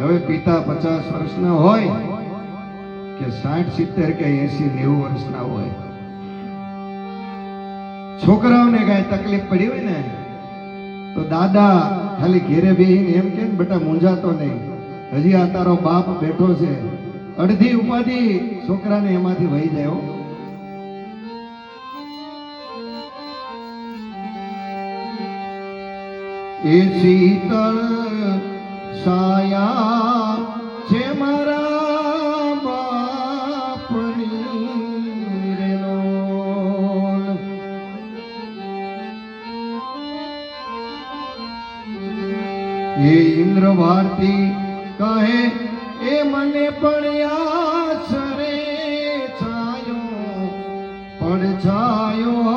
હવે પિતા પચાસ વર્ષના હોય કે સાઠ, સિત્તેર કે એસી, નેવું વર્ષના હોય. છોકરાઓને કાંઈ તકલીફ પડી હોય ને, તો દાદા ખાલી ઘેરે બેહીને એમ કે બેટા, મૂંઝાતો નહીં. હજી આ તારો બાપ બેઠો છે. અડધી ઉપાધિ છોકરાને એમાંથી વહી જાય. એ શીતળ સાયા છે મારા બાપની રેલો. એ ઇન્દ્ર ભારતી કહે, એ મને પણ યાસરે છાયો, પણ છાયો